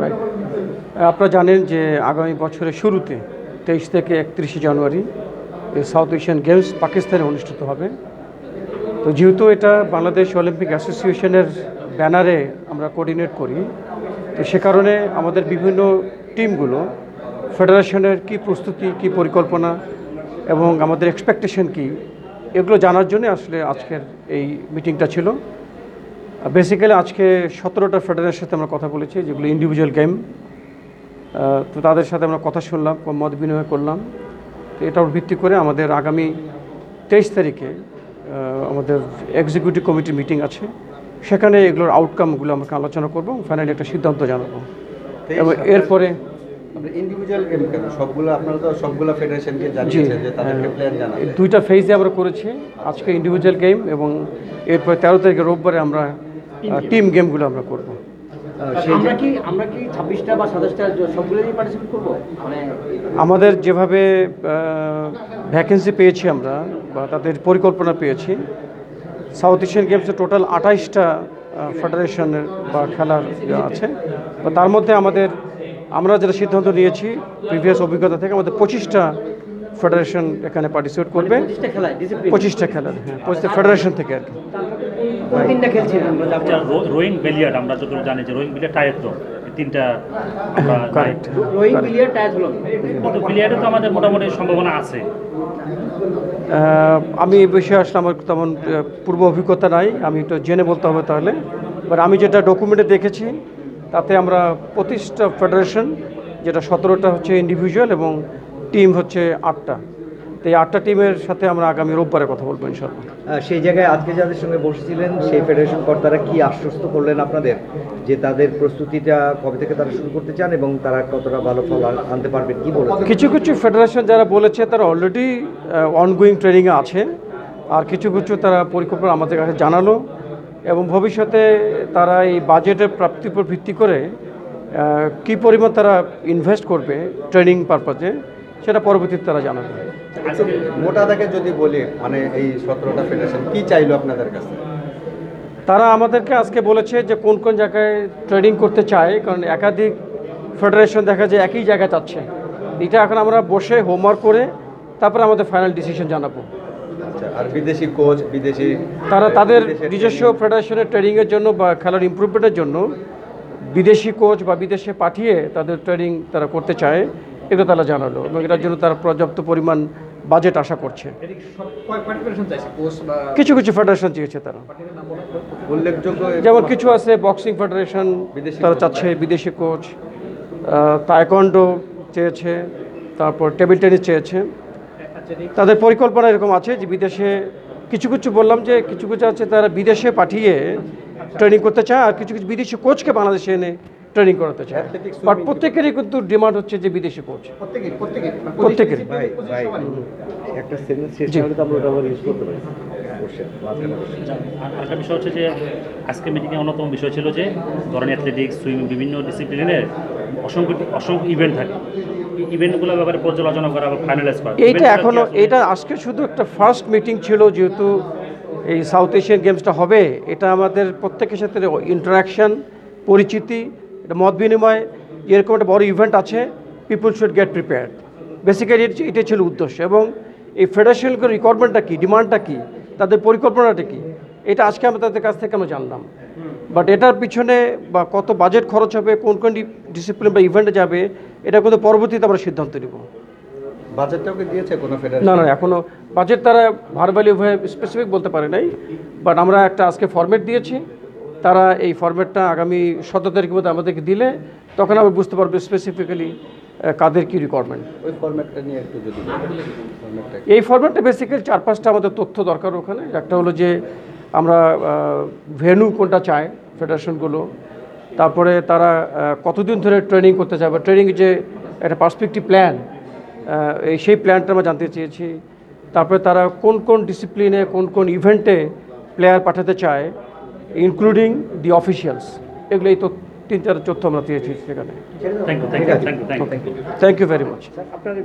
Right আপনারা জানেন যে আগামী বছরের শুরুতে তেইশ থেকে একত্রিশে জানুয়ারি সাউথ এশিয়ান গেমস পাকিস্তানে অনুষ্ঠিত হবে। তো যেহেতু এটা বাংলাদেশ অলিম্পিক অ্যাসোসিয়েশনের ব্যানারে আমরা কোঅর্ডিনেট করি, তো সে কারণে আমাদের বিভিন্ন টিমগুলো ফেডারেশনের কি প্রস্তুতি, কি পরিকল্পনা এবং আমাদের এক্সপেকটেশন কি, এগুলো জানার জন্য আসলে আজকের এই মিটিংটা ছিল। বেসিক্যালি আজকে সতেরোটা ফেডারেশনের সাথে আমরা কথা বলেছি যেগুলো ইন্ডিভিজুয়াল গেম তো তাদের সাথে আমরা কথা শুনলাম মত বিনিময় করলাম। তো এটার ভিত্তি করে আমাদের আগামী তেইশ তারিখে আমাদের এক্সিকিউটিভ কমিটির মিটিং আছে। সেখানে এগুলোর আউটকামগুলো আমরা আলোচনা করব ফাইনালি একটা সিদ্ধান্ত জানাব। এবং এরপরে ইন্ডিভিজুয়াল গেম সবগুলো আপনারা সবগুলো ফেডারেশনকে জানিয়েছেন যে তাদেরকে প্ল্যান জানাবে এই দুইটা ফেজে আমরা করেছি আজকে ইন্ডিভিজুয়াল গেম এবং এরপরে তেরো তারিখে রোববারে আমরা টিম গেমগুলো আমরা করব। আমরা কি আমরা কি ছাব্বিশটা বা সাতাশটা সবগুলোই পার্টিসিপেট করব? মানে আমাদের যেভাবে ভ্যাকেন্সি পেয়েছি আমরা বা তাদের পরিকল্পনা পেয়েছি সাউথ এশিয়ান গেমসে টোটাল আঠাইশটা ফেডারেশনের বা খেলার ইয়ে আছে। তো তার মধ্যে আমাদের আমরা যেটা সিদ্ধান্ত নিয়েছি প্রিভিয়াস অভিজ্ঞতা থেকে আমাদের পঁচিশটা ফেডারেশন এখানে পার্টিসিপেট করবে। পঁচিশটা ডিসিপ্লিন পঁচিশটা খেলার হ্যাঁ পঁচিশটা ফেডারেশন থেকে আর কি। তিনটা খেলছি আমরা যাব আচ্ছা রো- রোয়িং বেলিয়ার্ড আমরা যতটুকু জানি যে রোয়িং বিলিয়ার্ড টায়ার তো তিনটা কারেক্ট রোয়িং প্লেয়ার টায়ার হলো কিন্তু বিলিয়ার্ডে তো আমাদের মোটামুটি সম্ভাবনা আছে। আমি এই বিষয়ে আসলে আমার তেমন পূর্ব অভিজ্ঞতা নাই আমি একটু জেনে বলতে হবে তাহলে। বাট আমি যেটা ডকুমেন্টে দেখেছি তাতে আমরা পঁচিশটা ফেডারেশন যেটা সতেরোটা হচ্ছে ইন্ডিভিজুয়াল এবং টিম হচ্ছে আটটা। তো এই আটটা টিমের সাথে আমরা আগামী রোববারে কথা বলব ইনশাল্লাহ সেই জায়গায় আজকে যাদের সঙ্গে বসেছিলেন সেই ফেডারেশন কর্তারা কি আশ্বস্ত করলেন আপনাদের? যে তাদের প্রস্তুতিটা কবে থেকে তারা শুরু করতে চান এবং তারা কতটা ভালো ফল আনতে পারবেন কি বলেছেন? কিছু কিছু ফেডারেশন যারা বলেছে তারা অলরেডি অনগোয়িং ট্রেনিংয়ে আছে আর কিছু কিছু তারা পরিকল্পনা আমাদের কাছে জানালো এবং ভবিষ্যতে তারা এই বাজেটের প্রাপ্তির উপর ভিত্তি করে কী পরিমাণ তারা ইনভেস্ট করবে ট্রেনিং পারপাজে সেটা পরবর্তীতে তারা জানাবে। মোটা দাগে যদি বলি মানে এই সতেরোটা ফেডারেশন কি চাইলো আপনাদের কাছে? তারা আমাদেরকে আজকে বলেছে যে কোন কোন জায়গায় ট্রেনিং করতে চায় কারণ একাধিক ফেডারেশন দেখা যায় একই জায়গায় চাচ্ছে এটা এখন আমরা বসে হোমওয়ার্ক করে তারপরে আমাদের ফাইনাল ডিসিশন জানাব। আচ্ছা আর বিদেশি কোচ বিদেশি তারা তাদের নিজস্ব ফেডারেশনের ট্রেনিংয়ের জন্য বা খেলার ইমপ্রুভমেন্টের জন্য বিদেশি কোচ বা বিদেশে পাঠিয়ে তাদের ট্রেনিং তারা করতে চায়। এগুলো তারা জানালো এবং এটার জন্য তারা পর্যাপ্ত পরিমাণ বাজেট আশা করছে। কিছু কিছু ফেডারেশন চেয়েছে তারা। উল্লেখযোগ্য যেমন কিছু আছে বক্সিং ফেডারেশন তারা। চাচ্ছে বিদেশি কোচ তাইকন্ডো চেয়েছে তারপর টেবিল টেনিস চেয়েছে। তাদের পরিকল্পনা এরকম আছে যে বিদেশে কিছু কিছু বললাম যে কিছু কিছু আছে তারা বিদেশে পাঠিয়ে ট্রেনিং করতে চায় আর কিছু কিছু বিদেশি কোচকে বাংলাদেশে এনে ট্রেনিং করাতে চায়। বাট প্রত্যেকেরই কিন্তু ডিমান্ড হচ্ছে যে বিদেশি কোচ প্রত্যেকে প্রত্যেকে প্রত্যেকেরই। ভাই ভাই একটা সেন্টেন্স আমরা ওটা ইউজ করতে পারি। আর আরেকটা বিষয় হচ্ছে যে আজকে মিটিংয়ে অন্যতম বিষয় ছিল যে ধরেন অ্যাথলেটিক্স সুইমিং বিভিন্ন ডিসিপ্লিনের অসংখ্য অসংখ্য ইভেন্ট থাকে। ইভেন্টগুলোর ব্যাপারে পর্যালোচনা করা বা ফাইনালাইজ করা। এইটা এখনও এটা আজকে শুধু একটা ফার্স্ট মিটিং ছিল যেহেতু এই সাউথ এশিয়ান গেমসটা হবে। এটা আমাদের প্রত্যেকের সাথে ইন্টারাকশন পরিচিতি এটা মত বিনিময় এরকম একটা বড় ইভেন্ট আছে people should get prepared basically এটাই ছিল উদ্দেশ্য। এবং এই ফেডারেশনগুলোর রিকোয়ারমেন্টটা কী ডিমান্ডটা কী তাদের পরিকল্পনাটা কী এটা আজকে আমরা তাদের কাছ থেকে আমরা জানলাম। বাট এটার পিছনে বা কত বাজেট খরচ হবে কোন কোন ডিসিপ্লিন বা ইভেন্টে যাবে এটা কিন্তু পরবর্তীতে আমরা সিদ্ধান্ত নেব। বাজেটটাও দিয়েছে কোনো না ফেডারেশন না এখনও বাজেট তারা ভারবালি হয়ে স্পেসিফিক বলতে পারে নাই বাট আমরা একটা আজকে ফরম্যাট দিয়েছি। তারা এই ফরম্যাটটা আগামী সতেরো তারিখের মধ্যে আমাদেরকে দিলে তখন আমরা বুঝতে পারব স্পেসিফিক্যালি কাদের কী রিকোয়ারমেন্ট ওই ফরম্যাটটা নিয়ে একটু যদি এই ফরম্যাটটা বেসিক্যালি চার পাঁচটা আমাদের তথ্য দরকার ওখানে। একটা হলো যে আমরা ভেনু কোনটা চায় ফেডারেশনগুলো তারপরে তারা কতদিন ধরে ট্রেনিং করতে চায় বা ট্রেনিং যে একটা পার্সপেক্টিভ প্ল্যান এই সেই প্ল্যানটা আমরা জানতে চেয়েছি। তারপরে তারা কোন কোন ডিসিপ্লিনে কোন কোন ইভেন্টে প্লেয়ার পাঠাতে চায় ইনক্লুডিং দি অফিসিয়ালস এগুলো এই তো তিন চার তথ্য আমরা চেয়েছি সেখানে thank you thank you thank you thank you thank you very much আপনার